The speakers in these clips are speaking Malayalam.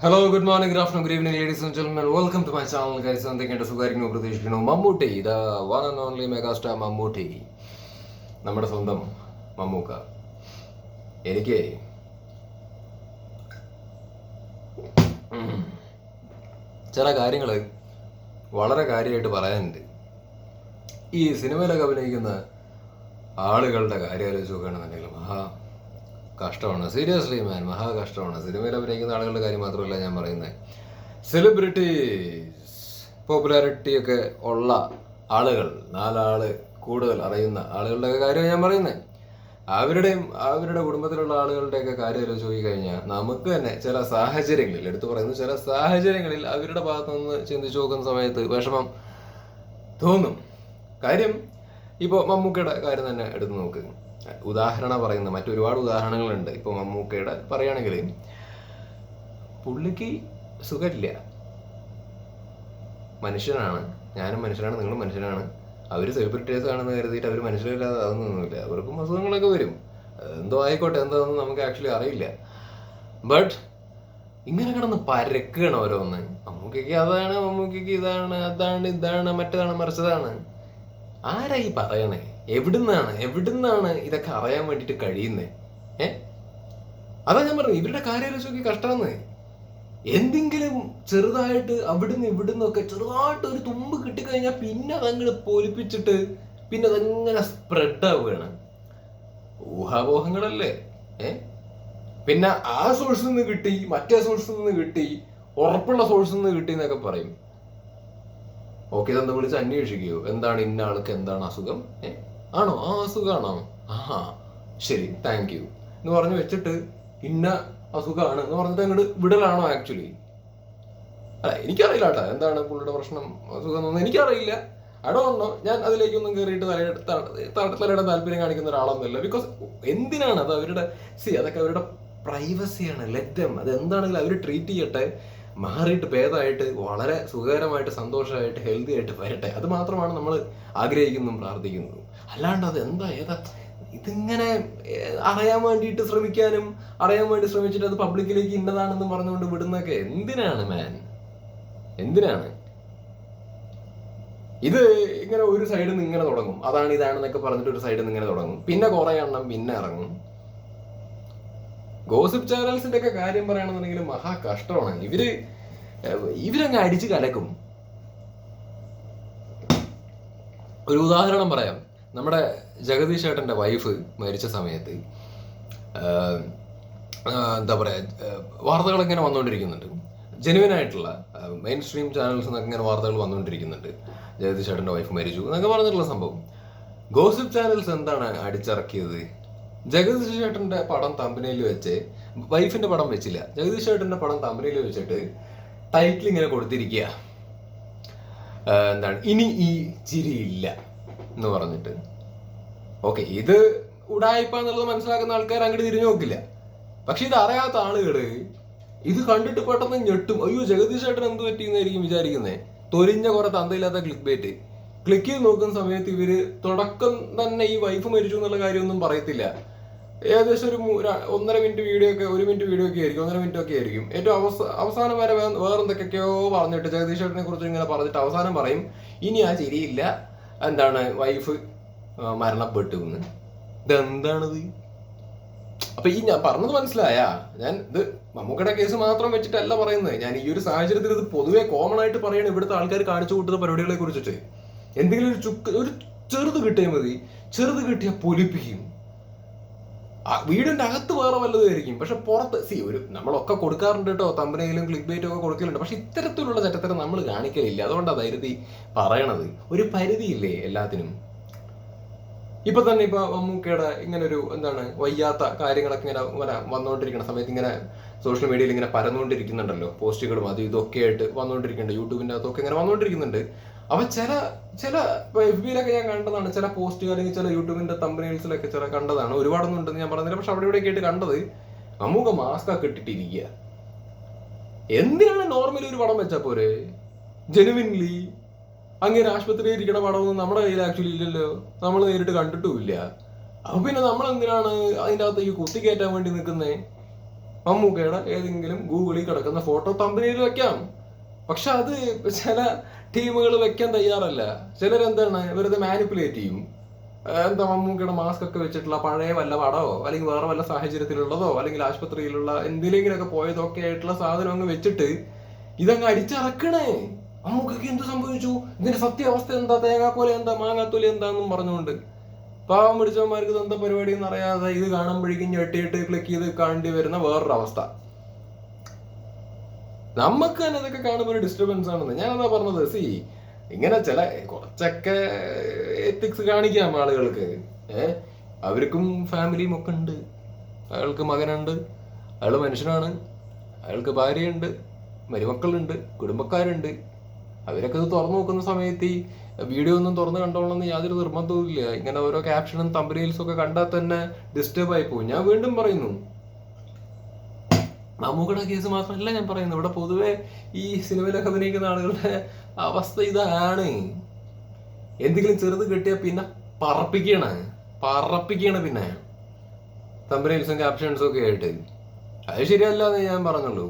Hello good morning good afternoon good evening ladies and gentlemen welcome to my channel guys എന്തൊക്കെയുണ്ട്? സുഖമായിരിക്കുന്നു പ്രതീക്ഷിക്കുന്നു. Mammootty the one and only megastar Mammootty. നമ്മുടെ സ്വന്തം മമ്മൂക്ക. എനിക്ക് ചില കാര്യങ്ങൾ വളരെ കാര്യമായിട്ട് പറയാനുണ്ട്. ഈ സിനിമയിലൊക്കെ അഭിനയിക്കുന്ന ആളുകളുടെ കാര്യം ആലോചിച്ച് നോക്കുകയാണെന്നുണ്ടെങ്കിൽ മഹാ കഷ്ടമാണ്. സീരിയസ്ലി മാൻ മഹാ കഷ്ടമാണ്. സിനിമയിൽ അഭിനയിക്കുന്ന ആളുകളുടെ കാര്യം മാത്രമല്ല ഞാൻ പറയുന്നത് സെലിബ്രിറ്റീസ് പോപ്പുലാരിറ്റി ഒക്കെ ഉള്ള ആളുകൾ നാലാൾ കൂടുതൽ അറിയുന്ന ആളുകളുടെ കാര്യം ഞാൻ പറയുന്നത് അവരുടെയും അവരുടെ കുടുംബത്തിലുള്ള ആളുകളുടെയൊക്കെ കാര്യം ആലോചിച്ച് കഴിഞ്ഞാൽ നമുക്ക് തന്നെ ചില സാഹചര്യങ്ങളിൽ എടുത്തു പറയുന്നത് ചില സാഹചര്യങ്ങളിൽ അവരുടെ ഭാഗത്തു നിന്ന് ചിന്തിച്ചു നോക്കുന്ന സമയത്ത് വിഷമം തോന്നും. കാര്യം ഇപ്പോൾ മമ്മൂക്കയുടെ കാര്യം തന്നെ എടുത്തു നോക്ക്. ഉദാഹരണം പറയുന്ന മറ്റൊരുപാട് ഉദാഹരണങ്ങളുണ്ട്. ഇപ്പോൾ മമ്മൂക്കയുടെ പറയുകയാണെങ്കിൽ പുള്ളിക്ക് സുഖമില്ല. മനുഷ്യനാണ്. ഞാനും മനുഷ്യനാണ് നിങ്ങളും മനുഷ്യനാണ്. അവർ സെലിബ്രിറ്റീസ് ആണെന്ന് കരുതിയിട്ട് അവർ മനുഷ്യരില്ലാതെ അതൊന്നുമില്ല അവർക്കും അസുഖങ്ങളൊക്കെ വരും. എന്തോ ആയിക്കോട്ടെ എന്താണെന്ന് നമുക്ക് ആക്ച്വലി അറിയില്ല. ബട്ട് ഇങ്ങനെ കിടന്ന് പരക്കുകയാണ് ഓരോന്ന്. മമ്മൂക്കയ്ക്ക് അതാണ് മമ്മൂക്കയ്ക്ക് ഇതാണ് അതാണ് ഇതാണ് മറ്റേതാണ് മറിച്ചതാണ്. ആരായി പറയണേ? എവിടുന്നാണ് എവിടുന്നാണ് ഇതൊക്കെ അറിയാൻ വേണ്ടിയിട്ട് കഴിയുന്നേ? ഏ? അതാ ഞാൻ പറഞ്ഞു ഇവരുടെ കാര്യം കഷ്ടമാണ് എന്തെങ്കിലും ചെറുതായിട്ട് അവിടുന്ന് ഇവിടുന്ന് ഒക്കെ ചെറുതായിട്ട് ഒരു തുമ്പ് കിട്ടിക്കഴിഞ്ഞാൽ പിന്നെ അതങ്ങനെ പൊലിപ്പിച്ചിട്ട് പിന്നെ അതങ്ങനെ സ്പ്രെഡ് ആവുകയാണ്. ഊഹാപോഹങ്ങളല്ലേ? ഏ? പിന്നെ ആ സോഴ്സിൽ നിന്ന് കിട്ടി മറ്റേ സോഴ്സിൽ നിന്ന് കിട്ടി ഉറപ്പുള്ള സോഴ്സിൽ നിന്ന് കിട്ടി എന്നൊക്കെ പറയും. ഓക്കെ ഇതെന്താ വിളിച്ച് അന്വേഷിക്കുകയോ എന്താണ് ഇന്ന ആൾക്ക് എന്താണ് അസുഖം? ഏ? ആണോ? ആ അസുഖമാണോ ആഹാ. ശരി താങ്ക് യു എന്ന് പറഞ്ഞു വെച്ചിട്ട് ഇന്ന അസുഖമാണ് എന്ന് പറഞ്ഞിട്ട് അങ്ങോട്ട് വിടലാണോ ആക്ച്വലി അല്ല എനിക്കറിയില്ല കേട്ടോ. എന്താണ് പുള്ളിയുടെ പ്രശ്നം? അസുഖം എന്നൊന്നും എനിക്കറിയില്ല അടോണ്ടോ ഞാൻ അതിലേക്കൊന്നും കയറിയിട്ട് തലയുടെ താല്പര്യം കാണിക്കുന്ന ഒരാളൊന്നുമില്ല. ബിക്കോസ് എന്തിനാണ് അത് അവരുടെ സി അതൊക്കെ അവരുടെ പ്രൈവസിയാണ് ലെറ്റം അത് എന്താണെങ്കിലും അവർ ട്രീറ്റ് ചെയ്യട്ടെ. മാറിയിട്ട് ഭേദമായിട്ട് വളരെ സുഖകരമായിട്ട് സന്തോഷമായിട്ട് ഹെൽത്തി ആയിട്ട് വരട്ടെ. അത് മാത്രമാണ് നമ്മൾ ആഗ്രഹിക്കുന്നതും പ്രാർത്ഥിക്കുന്നതും. അല്ലാണ്ട് അത് എന്താ? ഏതാ? ഇതിങ്ങനെ അറിയാൻ വേണ്ടിയിട്ട് ശ്രമിക്കാനും അറിയാൻ വേണ്ടി ശ്രമിച്ചിട്ട് അത് പബ്ലിക്കിലേക്ക് ഇന്നതാണെന്ന് പറഞ്ഞുകൊണ്ട് വിടുന്നൊക്കെ എന്തിനാണ് മാൻ എന്തിനാണ്? ഇത് ഇങ്ങനെ ഒരു സൈഡിൽ നിന്ന് ഇങ്ങനെ തുടങ്ങും. അതാണ് ഇതാണെന്നൊക്കെ പറഞ്ഞിട്ട് ഒരു സൈഡിൽ നിന്ന് ഇങ്ങനെ തുടങ്ങും. പിന്നെ കുറെ എണ്ണം പിന്നെ ഇറങ്ങും. ഗോസിപ്പ് ചാനൽസിന്റെ ഒക്കെ കാര്യം പറയുകയാണെന്നുണ്ടെങ്കിൽ മഹാ കഷ്ടമാണ്. ഇവർ ഇവരങ്ങ് അടിച്ച് കലക്കും. ഒരു ഉദാഹരണം പറയാം. നമ്മുടെ ജഗദീഷ് ചേട്ടന്റെ വൈഫ് മരിച്ച സമയത്ത് എന്താ പറയാ വാർത്തകൾ ഇങ്ങനെ വന്നുകൊണ്ടിരിക്കുന്നുണ്ട്. ജെനുവിൻ ആയിട്ടുള്ള മെയിൻ സ്ട്രീം ചാനൽസ് എന്നൊക്കെ ഇങ്ങനെ വാർത്തകൾ വന്നുകൊണ്ടിരിക്കുന്നുണ്ട്. ജഗദീഷ് ചേട്ടന്റെ വൈഫ് മരിച്ചു എന്നൊക്കെ പറഞ്ഞിട്ടുള്ള സംഭവം. ഗോസിപ്പ് ചാനൽസ് എന്താണ് അടിച്ചിറക്കിയത്? ജഗദീഷ് ചേട്ടന്റെ പടം തമ്പനയിൽ വെച്ച് വൈഫിന്റെ പടം വെച്ചില്ല. ജഗദീഷ് ചേട്ടന്റെ പടം തമ്പനയിൽ വെച്ചിട്ട് ടൈറ്റിൽ ഇങ്ങനെ കൊടുത്തിരിക്കുക. എന്താണ്? ഇനി ഈ ചിരിയില്ല എന്ന് പറഞ്ഞിട്ട്. ഓക്കെ ഇത് ഉടായ്പ എന്നുള്ളത് മനസ്സിലാക്കുന്ന ആൾക്കാർ അങ്ങോട്ട് തിരിഞ്ഞു നോക്കില്ല. പക്ഷെ ഇത് അറിയാത്ത ആളുകൾ ഇത് കണ്ടിട്ട് പെട്ടെന്ന് ഞെട്ടും. അയ്യോ ജഗദീഷ് ചേട്ടൻ എന്ത് പറ്റിയെന്നായിരിക്കും വിചാരിക്കുന്നത് തൊരിഞ്ഞ കുറെ തന്തയില്ലാത്ത ക്ലിക്ക് ബേറ്റ് ക്ലിക്ക് ചെയ്ത് നോക്കുന്ന സമയത്ത് ഇവർ തുടക്കം തന്നെ ഈ വൈഫ് മരിച്ചു എന്നുള്ള കാര്യമൊന്നും പറയത്തില്ല. ഏകദേശം ഒരു ഒന്നര മിനിറ്റ് വീഡിയോ ഒക്കെ ഒരു മിനിറ്റ് വീഡിയോ ഒക്കെ ആയിരിക്കും ഒന്നര മിനിറ്റ് ഒക്കെ ആയിരിക്കും. ഏറ്റവും അവസ അവസാനം വരെ വേറെ പറഞ്ഞിട്ട് ജഗദീഷ് ചേട്ടനെ കുറിച്ച് ഇങ്ങനെ പറഞ്ഞിട്ട് അവസാനം പറയും ഇനി ആ ചിരിയില്ല. എന്താണ് വൈഫ് മരണപ്പെട്ടു എന്ന്. ഇതെന്താണത്? അപ്പൊ ഈ ഞാൻ പറഞ്ഞത് മനസ്സിലായാ? ഞാൻ ഇത് മമ്മൂക്കയുടെ കേസ് മാത്രം വെച്ചിട്ടല്ല പറയുന്നത്. ഞാൻ ഈ ഒരു സാഹചര്യത്തിൽ ഇത് പൊതുവെ കോമൺ ആയിട്ട് പറയണം ഇവിടുത്തെ ആൾക്കാർ കാണിച്ചു കൂട്ടുന്ന പരിപാടികളെ കുറിച്ചിട്ട്. എന്തെങ്കിലും ഒരു ചുക്ക് ഒരു ചെറുത് കിട്ടിയാൽ മതി. ചെറുത് കിട്ടിയാൽ പൊലിപ്പിക്കും. ആ വീടിന്റെ അകത്ത് വേറെ വല്ലതുമായിരിക്കും. പക്ഷെ പുറത്ത് സി ഒരു നമ്മളൊക്കെ കൊടുക്കാറുണ്ട് കേട്ടോ. തമ്പനയിലും ക്ലിക്ക് ബൈറ്റും ഒക്കെ കൊടുക്കലുണ്ട്. പക്ഷെ ഇത്തരത്തിലുള്ള ചട്ടത്തരം നമ്മൾ കാണിക്കലില്ല. അതുകൊണ്ടാണ് ധൈര്യതി പറയണത്. ഒരു പരിധിയില്ലേ എല്ലാത്തിനും? ഇപ്പൊ തന്നെ ഇപ്പൊ മമ്മൂക്കയുടെ ഇങ്ങനെ ഒരു എന്താണ് വയ്യാത്ത കാര്യങ്ങളൊക്കെ ഇങ്ങനെ ഇങ്ങനെ വന്നുകൊണ്ടിരിക്കുന്ന സമയത്ത് ഇങ്ങനെ സോഷ്യൽ മീഡിയയിൽ ഇങ്ങനെ പരന്നുകൊണ്ടിരിക്കുന്നുണ്ടല്ലോ പോസ്റ്റുകളും അതും ഇതൊക്കെ ആയിട്ട് വന്നുകൊണ്ടിരിക്കുന്നുണ്ട് യൂട്യൂബിന്റെ അകത്തൊക്കെ ഇങ്ങനെ വന്നുകൊണ്ടിരിക്കുന്നുണ്ട് അപ്പൊ ചില ചില എഫ് ബിയിലൊക്കെ ഞാൻ കണ്ടതാണ് ചില പോസ്റ്റുകൾ അല്ലെങ്കിൽ ചില യൂട്യൂബിന്റെ തമ്പനീൽസിലൊക്കെ ചില കണ്ടതാണ്. ഒരുപാടൊന്നും ഉണ്ടെന്ന് ഞാൻ പറഞ്ഞില്ല പക്ഷെ അവിടെ ഇവിടെ കേട്ട് കണ്ടത് അമുഖ മാസ്ക് ഒക്കെ ഇട്ടിട്ടിരിക്കുക എന്തിനാണ് നോർമലി ഒരു പടം വെച്ചാ പോരെ? ജെനുവിൻലി അങ്ങനെ ആശുപത്രിയിൽ ഇരിക്കണ പടമൊന്നും നമ്മുടെ കയ്യിൽ ആക്ച്വലി ഇല്ലല്ലോ. നമ്മൾ നേരിട്ട് കണ്ടിട്ടുമില്ല. അപ്പൊ പിന്നെ നമ്മൾ എന്തിനാണ് അതിന്റെ അകത്തേക്ക് കുത്തിക്കയറ്റാൻ വേണ്ടി നിൽക്കുന്നേ? മമ്മൂക്കയുടെ ഏതെങ്കിലും ഗൂഗിളിൽ കിടക്കുന്ന ഫോട്ടോ തമ്പനിയിൽ വെക്കാം. പക്ഷെ അത് ചില ടീമുകൾ വെക്കാൻ തയ്യാറല്ല. ചിലരെന്താണ് വെറുതെ മാനിപ്പുലേറ്റ് ചെയ്യും. എന്താ മമ്മൂക്കയുടെ മാസ്ക് ഒക്കെ വെച്ചിട്ടുള്ള പഴയ വല്ല പടമോ അല്ലെങ്കിൽ വേറെ വല്ല സാഹചര്യത്തിലുള്ളതോ അല്ലെങ്കിൽ ആശുപത്രിയിലുള്ള എന്തിലെങ്കിലൊക്കെ പോയതൊക്കെ ആയിട്ടുള്ള സാധനം അങ്ങ് വെച്ചിട്ട് ഇതങ്ങ് അടിച്ചിറക്കണേ. മമ്മൂക്കൊക്കെ എന്ത് സംഭവിച്ചു? ഇതിന്റെ സത്യാവസ്ഥ എന്താ? തേങ്ങാക്കോല എന്താ? മാങ്ങാത്തോല എന്താന്നും പറഞ്ഞുകൊണ്ട്. പാവം പിടിച്ചവന്മാർക്ക് എന്താ പരിപാടി എന്ന് അറിയാതെ ഇത് കാണുമ്പോഴേക്കും ഞെട്ടിയിട്ട് ക്ലിക്ക് ചെയ്ത് കാണേണ്ടി വരുന്ന വേറൊരു അവസ്ഥ നമുക്ക് തന്നെ ഇതൊക്കെ കാണുമ്പോൾ ഒരു ഡിസ്റ്റർബൻസ് ആണെന്ന്. ഞാനതാ പറഞ്ഞത്? സി ഇങ്ങനെ ചില കുറച്ചൊക്കെ എത്തിക്സ് കാണിക്കാം ആളുകൾക്ക്. ഏ അവർക്കും ഫാമിലിയും ഒക്കെ ഉണ്ട്. അയാൾക്ക് മകനുണ്ട്. അയാൾ മനുഷ്യനാണ്. അയാൾക്ക് ഭാര്യയുണ്ട്. മരുമക്കളുണ്ട്. കുടുംബക്കാരുണ്ട്. അവരൊക്കെ ഇത് തുറന്നു നോക്കുന്ന സമയത്ത് ഈ വീഡിയോ ഒന്നും തുറന്ന് കണ്ടോളണമെന്ന് യാതൊരു നിർബന്ധവും ഇല്ല ഇങ്ങനെ ഓരോ ക്യാപ്ഷനും തമ്പനയിൽസും ഒക്കെ കണ്ടാൽ തന്നെ ഡിസ്റ്റർബ് ആയി പോകും ഞാൻ വീണ്ടും പറയുന്നു മമ്മൂക്കയുടെ കേസ് മാത്രമല്ല ഞാൻ പറയുന്നത്. ഇവിടെ പൊതുവെ ഈ സിനിമയിലൊക്കെ അഭിനയിക്കുന്ന ആളുകളുടെ അവസ്ഥ ഇതാണ്. എന്തെങ്കിലും ചെറുത് കിട്ടിയാൽ പിന്നെ പറപ്പിക്കണ പറപ്പിക്കണ പിന്നെ. തമ്പനയിൽസും ക്യാപ്ഷൻസും ഒക്കെ ആയിട്ട്. അത് ശരിയല്ല എന്ന് ഞാൻ പറഞ്ഞുള്ളൂ.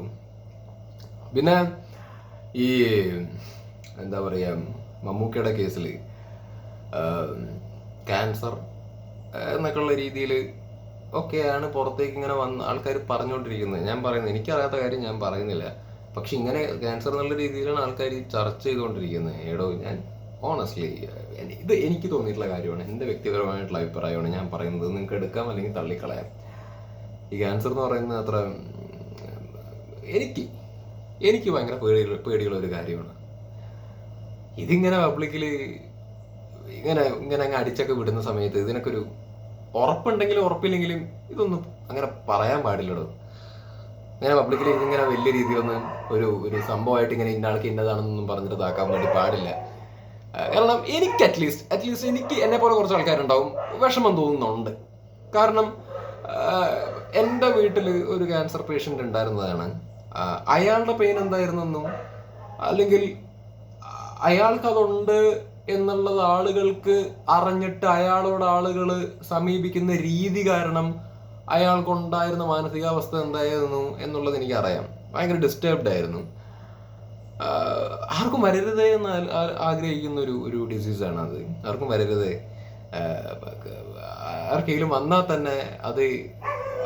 പിന്നെ ഈ എന്താ പറയാ മമ്മൂക്കയുടെ കേസിൽ ക്യാൻസർ എന്നൊക്കെയുള്ള രീതിയിൽ ഒക്കെയാണ് പുറത്തേക്ക് ഇങ്ങനെ വന്ന് ആൾക്കാർ പറഞ്ഞുകൊണ്ടിരിക്കുന്നത് ഞാൻ പറയുന്നത് എനിക്കറിയാത്ത കാര്യം ഞാൻ പറയുന്നില്ല. പക്ഷെ ഇങ്ങനെ ക്യാൻസർ എന്നുള്ള രീതിയിലാണ് ആൾക്കാർ ചർച്ച ചെയ്തുകൊണ്ടിരിക്കുന്നത്. എടോ ഞാൻ ഓണസ്റ്റ്ലി ഇത് എനിക്ക് തോന്നിയിട്ടുള്ള കാര്യമാണ്. എന്റെ വ്യക്തിപരമായിട്ടുള്ള അഭിപ്രായമാണ് ഞാൻ പറയുന്നത്. നിങ്ങൾക്ക് എടുക്കാം അല്ലെങ്കിൽ തള്ളിക്കളയാം. ഈ ക്യാൻസർ എന്ന് പറയുന്നത് അത്ര എനിക്ക് എനിക്ക് ഭയങ്കര പേടി പേടിയുള്ള ഒരു കാര്യമാണ്. ഇതിങ്ങനെ പബ്ലിക്കിൽ ഇങ്ങനെ ഇങ്ങനെ അങ്ങ് അടിച്ചൊക്കെ വിടുന്ന സമയത്ത് ഇതിനൊക്കെ ഒരു ഉറപ്പുണ്ടെങ്കിലും ഉറപ്പില്ലെങ്കിലും ഇതൊന്നും അങ്ങനെ പറയാൻ പാടില്ലടോ. ഇങ്ങനെ പബ്ലിക്കിൽ ഇങ്ങനെ വലിയ രീതിയിലൊന്നും ഒരു ഒരു സംഭവമായിട്ട് ഇങ്ങനെ ഇന്ന ആൾക്ക് ഇന്നതാണെന്നൊന്നും പറഞ്ഞിട്ട് ഇതാക്കാൻ വേണ്ടി പാടില്ല. കാരണം എനിക്ക് അറ്റ്ലീസ്റ്റ് അറ്റ്ലീസ്റ്റ് എനിക്ക് എന്നെ പോലെ കുറച്ച് ആൾക്കാരുണ്ടാവും വിഷമം തോന്നുന്നുണ്ട്. കാരണം എന്റെ വീട്ടിൽ ഒരു ക്യാൻസർ പേഷ്യന്റ് ഉണ്ടായിരുന്നതാണ്. അയാളുടെ പെയിൻ എന്തായിരുന്നെന്നും അല്ലെങ്കിൽ അയാൾക്ക് അതുണ്ട് എന്നുള്ളത് ആളുകൾക്ക് അറിഞ്ഞിട്ട് അയാളോട് ആളുകൾ സമീപിക്കുന്ന രീതി കാരണം അയാൾക്കുണ്ടായിരുന്ന മാനസികാവസ്ഥ എന്തായിരുന്നു എന്നുള്ളത് എനിക്ക് അറിയാം ഭയങ്കര ഡിസ്റ്റർബ്ഡ് ആയിരുന്നു. ആർക്കും വരരുതേ എന്ന് ആഗ്രഹിക്കുന്ന ഒരു ഒരു ഡിസീസാണ് അത്. ആർക്കും വരരുതേ. ആർക്കെങ്കിലും വന്നാൽ തന്നെ അത്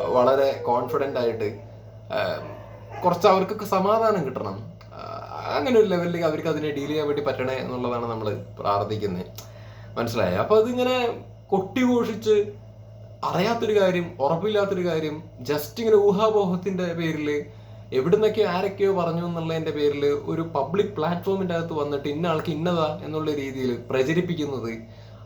വളരെ കോൺഫിഡന്റ് ആയിട്ട് കുറച്ച് അവർക്കൊക്കെ സമാധാനം കിട്ടണം. അങ്ങനെ ഒരു ലെവലിലേക്ക് അവർക്ക് അതിനെ ഡീൽ ചെയ്യാൻ വേണ്ടി പറ്റണേ എന്നുള്ളതാണ് നമ്മൾ പ്രാർത്ഥിക്കുന്നത് മനസ്സിലായോ? അപ്പൊ അതിങ്ങനെ കൊട്ടിഘോഷിച്ച് അറിയാത്തൊരു കാര്യം ഉറപ്പില്ലാത്തൊരു കാര്യം ജസ്റ്റ് ഇങ്ങനെ ഊഹാപോഹത്തിന്റെ പേരിൽ എവിടുന്നൊക്കെ ആരൊക്കെയോ പറഞ്ഞു എന്നുള്ളതിന്റെ പേരിൽ ഒരു പബ്ലിക് പ്ലാറ്റ്ഫോമിന്റെ അകത്ത് വന്നിട്ട് ഇന്ന ആൾക്ക് ഇന്നതാ എന്നുള്ള രീതിയിൽ പ്രചരിപ്പിക്കുന്നത്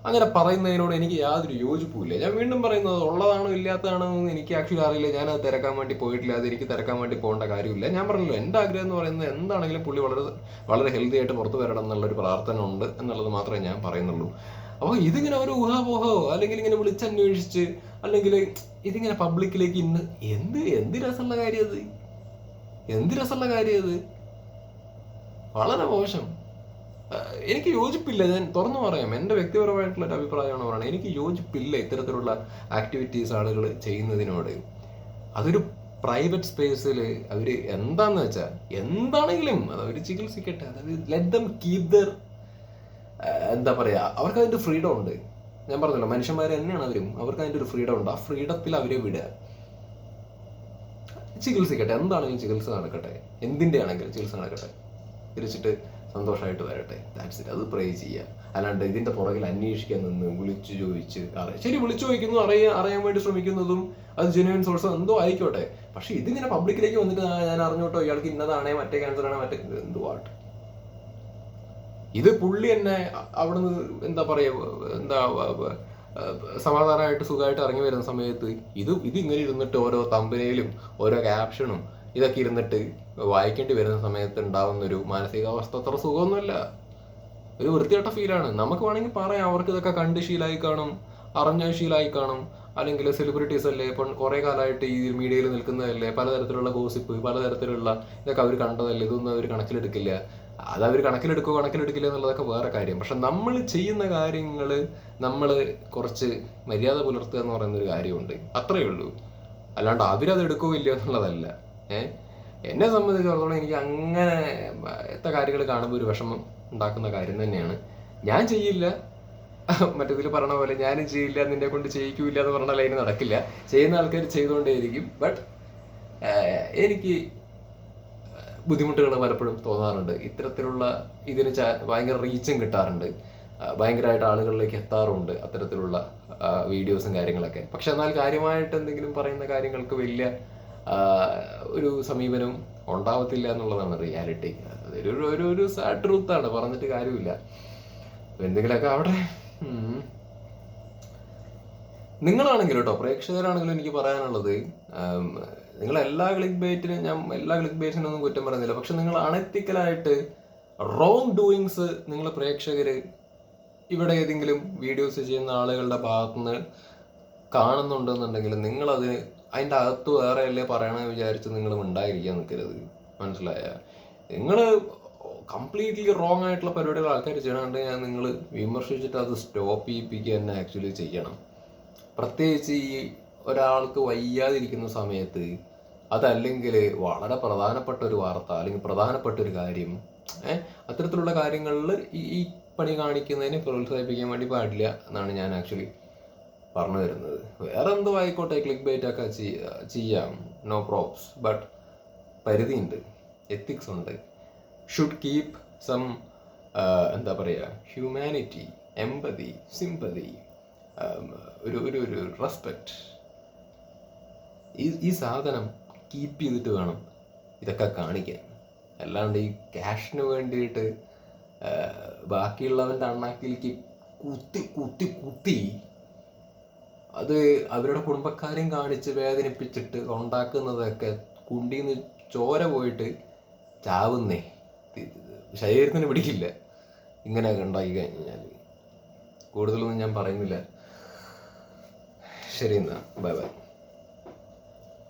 അങ്ങനെ പറയുന്നതിനോട് എനിക്ക് യാതൊരു യോജിപ്പുമില്ല. ഞാൻ വീണ്ടും പറയുന്നത് ഉള്ളതാണോ ഇല്ലാത്തതാണോ എന്ന് എനിക്ക് ആക്ച്വലി അറിയില്ല. ഞാൻ അത് തിരക്കാൻ വേണ്ടി പോയിട്ടില്ല. അത് എനിക്ക് തിരക്കാൻ വേണ്ടി പോകേണ്ട കാര്യമില്ല. ഞാൻ പറഞ്ഞല്ലോ എന്റെ ആഗ്രഹം എന്ന് പറയുന്നത് എന്താണെങ്കിലും പുള്ളി വളരെ വളരെ ഹെൽത്തി ആയിട്ട് പുറത്തു വരണം എന്നുള്ളൊരു പ്രാർത്ഥന ഉണ്ട് എന്നുള്ളത് മാത്രമേ ഞാൻ പറയുന്നുള്ളൂ. അപ്പോൾ ഇതിങ്ങനെ ഒരു ഊഹാപോഹോ അല്ലെങ്കിൽ ഇങ്ങനെ വിളിച്ചന്വേഷിച്ച് അല്ലെങ്കിൽ ഇതിങ്ങനെ പബ്ലിക്കിലേക്ക് ഇന്ന് എന്ത് എന്ത് രസമുള്ള കാര്യം അത്? എന്ത് രസമുള്ള കാര്യം അത്? വളരെ മോശം. എനിക്ക് യോജിപ്പില്ല. ഞാൻ തുറന്നു പറയാം. എന്റെ വ്യക്തിപരമായിട്ടുള്ള ഒരു അഭിപ്രായമാണ് പറയുന്നത് എനിക്ക് യോജിപ്പില്ല ഇത്തരത്തിലുള്ള ആക്ടിവിറ്റീസ് ആളുകൾ ചെയ്യുന്നതിനോട്. അതൊരു പ്രൈവറ്റ് സ്പേസിൽ അവർ എന്താന്ന് വെച്ചാൽ എന്താണെങ്കിലും അത് അവർ ചികിത്സിക്കട്ടെ. അതായത് ലെറ്റ് ദം കീപ് ദർ എന്താ പറയാ അവർക്ക് അതിന്റെ ഫ്രീഡം ഉണ്ട്. ഞാൻ പറഞ്ഞല്ലോ മനുഷ്യന്മാർ തന്നെയാണ് അവരും. അവർക്ക് അതിന്റെ ഒരു ഫ്രീഡം ഉണ്ട്. ആ ഫ്രീഡത്തിൽ അവരെ വിടുക. ചികിത്സിക്കട്ടെ. എന്താണെങ്കിലും ചികിത്സ നടക്കട്ടെ. എന്തിന്റെ ആണെങ്കിലും ചികിത്സ നടക്കട്ടെ. തിരിച്ചിട്ട് സന്തോഷമായിട്ട് വരട്ടെ. ദാറ്റ്സ് ഇറ്റ് അത് പ്രേ ചെയ്യുക അല്ലാണ്ട് ഇതിന്റെ പുറകിൽ അന്വേഷിക്കാൻ നിന്ന് വിളിച്ചു ചോദിച്ച് അറിയാം ശരി വിളിച്ചു ചോദിക്കുന്നു അറിയാൻ അറിയാൻ വേണ്ടി ശ്രമിക്കുന്നതും അത് ജെനുവൻ സോഴ്സ് എന്തോ ആയിക്കോട്ടെ. പക്ഷെ ഇതിങ്ങനെ പബ്ലിക്കിലേക്ക് വന്നിട്ട് ഞാൻ അറിഞ്ഞോട്ടോ ഇയാൾക്ക് ഇന്നതാണേ മറ്റേ ക്യാൻസർ ആണ് മറ്റേ എന്തോ ആട്ട് ഇത് പുള്ളി എന്നെ അവിടുന്ന് എന്താ പറയാ എന്താ സമാധാനമായിട്ട് സുഖമായിട്ട് ഇറങ്ങി വരുന്ന സമയത്ത് ഇത് ഇത് ഇങ്ങനെ ഇരുന്നിട്ട് ഓരോ തമ്പനയിലും ഓരോ ക്യാപ്ഷനും ഇതൊക്കെ ഇരുന്നിട്ട് വായിക്കേണ്ടി വരുന്ന സമയത്ത് ഉണ്ടാവുന്ന ഒരു മാനസികാവസ്ഥ അത്ര സുഖമൊന്നുമല്ല. ഒരു വൃത്തികെട്ട ഫീലാണ് നമുക്ക് വേണമെങ്കിൽ പറയാം അവർക്ക് ഇതൊക്കെ കണ്ട് ശീലായി കാണും അറിഞ്ഞ ശീലായി കാണും. അല്ലെങ്കിൽ സെലിബ്രിറ്റീസ് അല്ലേ ഇപ്പം കുറെ കാലമായിട്ട് ഈ മീഡിയയിൽ നിൽക്കുന്നതല്ലേ പലതരത്തിലുള്ള ഗോസിപ്പ് പലതരത്തിലുള്ള ഇതൊക്കെ അവർ കണ്ടതല്ലേ ഇതൊന്നും അവർ കണക്കിലെടുക്കില്ല. അത് അവർ കണക്കിലെടുക്കോ കണക്കിലെടുക്കില്ല എന്നുള്ളതൊക്കെ വേറെ കാര്യം. പക്ഷെ നമ്മൾ ചെയ്യുന്ന കാര്യങ്ങൾ നമ്മൾ കുറച്ച് മര്യാദ പുലർത്തുക എന്ന് പറയുന്ന ഒരു കാര്യമുണ്ട്. അത്രയേ ഉള്ളൂ. അല്ലാണ്ട് അവരത് ഇല്ലയോ എന്നുള്ളതല്ല. ഏ എന്നെ സംബന്ധിച്ചിടത്തോളം എനിക്ക് അങ്ങനെ എത്ര കാര്യങ്ങൾ കാണുമ്പോൾ ഒരു വിഷമം ഉണ്ടാക്കുന്ന കാര്യം തന്നെയാണ്. ഞാൻ ചെയ്യില്ല. മറ്റേതിൽ പറഞ്ഞ പോലെ ഞാനും ചെയ്യില്ല നിന്നെ കൊണ്ട് ചെയ്യിക്കൂല എന്ന് പറഞ്ഞ ലൈന് നടക്കില്ല. ചെയ്യുന്ന ആൾക്കാർ ചെയ്തുകൊണ്ടേയിരിക്കും. ബട്ട് എനിക്ക് ബുദ്ധിമുട്ടുകൾ പലപ്പോഴും തോന്നാറുണ്ട്. ഇത്തരത്തിലുള്ള ഇതിന് ഭയങ്കര റീച്ചും കിട്ടാറുണ്ട്. ഭയങ്കരമായിട്ട് ആളുകളിലേക്ക് എത്താറുണ്ട് അത്തരത്തിലുള്ള വീഡിയോസും കാര്യങ്ങളൊക്കെ. പക്ഷെ എന്നാൽ കാര്യമായിട്ട് എന്തെങ്കിലും പറയുന്ന കാര്യങ്ങൾക്ക് വലിയ ഒരു സമീപനം ഉണ്ടാവത്തില്ല എന്നുള്ളതാണ് റിയാലിറ്റി അതൊരു ഒരു- ഒരു ട്രൂത്താണ് പറഞ്ഞിട്ട് കാര്യമില്ല. എന്തെങ്കിലുമൊക്കെ അവിടെ. നിങ്ങളാണെങ്കിലും കേട്ടോ പ്രേക്ഷകരാണെങ്കിലും എനിക്ക് പറയാനുള്ളത് നിങ്ങൾ എല്ലാ ക്ലിക്ക് ബേറ്റിനും ഞാൻ എല്ലാ ക്ലിക്ക് ബേറ്റിനും ഒന്നും കുറ്റം പറയുന്നില്ല. പക്ഷെ നിങ്ങൾ അണത്തിക്കലായിട്ട് റോങ് ഡൂയിങ്സ് നിങ്ങൾ പ്രേക്ഷകർ ഇവിടെ ഏതെങ്കിലും വീഡിയോസ് ചെയ്യുന്ന ആളുകളുടെ ഭാഗത്തുനിന്ന് കാണുന്നുണ്ടെന്നുണ്ടെങ്കിൽ നിങ്ങളത് അതിന്റെ അകത്ത് വേറെ അല്ലേ പറയണ വിചാരിച്ച് നിങ്ങൾ ഉണ്ടായിരിക്കാൻ നിൽക്കരുത്. മനസ്സിലായ? നിങ്ങൾ കംപ്ലീറ്റ്ലി റോങ് ആയിട്ടുള്ള പരിപാടികൾ ആൾക്കാർ ചെയ്യണമെന്നുണ്ടെങ്കിൽ നിങ്ങൾ വിമർശിച്ചിട്ട് അത് സ്റ്റോപ്പ് ചെയ്യിപ്പിക്കുക തന്നെ ആക്ച്വലി ചെയ്യണം. പ്രത്യേകിച്ച് ഈ ഒരാൾക്ക് വയ്യാതിരിക്കുന്ന സമയത്ത് അതല്ലെങ്കിൽ വളരെ പ്രധാനപ്പെട്ട ഒരു വാർത്ത അല്ലെങ്കിൽ പ്രധാനപ്പെട്ട ഒരു കാര്യം ഏഹ് അത്തരത്തിലുള്ള കാര്യങ്ങളിൽ ഈ പണി കാണിക്കുന്നതിനെ പ്രോത്സാഹിപ്പിക്കാൻ വേണ്ടി പാടില്ല എന്നാണ് ഞാൻ ആക്ച്വലി പറഞ്ഞു വരുന്നത്. വേറെ എന്തോ ആയിക്കോട്ടെ ക്ലിക്ക് ബൈറ്റ് ഒക്കെ ചെയ്യാം. നോ പ്രോബ്സ് ബട്ട് പരിധിയുണ്ട്. എത്തിക്സ് ഉണ്ട്. ഷുഡ് കീപ് സം എന്താ പറയുക ഹ്യൂമാനിറ്റി എമ്പതി സിമ്പതി ഒരു ഒരു ഒരു റെസ്പെക്റ്റ് ഈ ഈ സാധനം കീപ്പ് ചെയ്തിട്ട് വേണം ഇതൊക്കെ കാണിക്കാൻ. അല്ലാണ്ട് ഈ ക്യാഷിന് വേണ്ടിയിട്ട് ബാക്കിയുള്ളവന്റെ അണ്ണാക്കിലേക്ക് കുത്തി കുത്തി കുത്തി അത് അവരുടെ കുടുംബക്കാരെയും കാണിച്ച് വേദനിപ്പിച്ചിട്ട് ഉണ്ടാക്കുന്നതൊക്കെ കുണ്ടിന്ന് ചോര പോയിട്ട് ചാവുന്നേ. ശരീരത്തിന് പിടിക്കില്ല. ഇങ്ങനെയൊക്കെ ഉണ്ടാക്കി കഴിഞ്ഞാൽ. കൂടുതലൊന്നും ഞാൻ പറയുന്നില്ല. ശരി എന്നാ. Bye bye.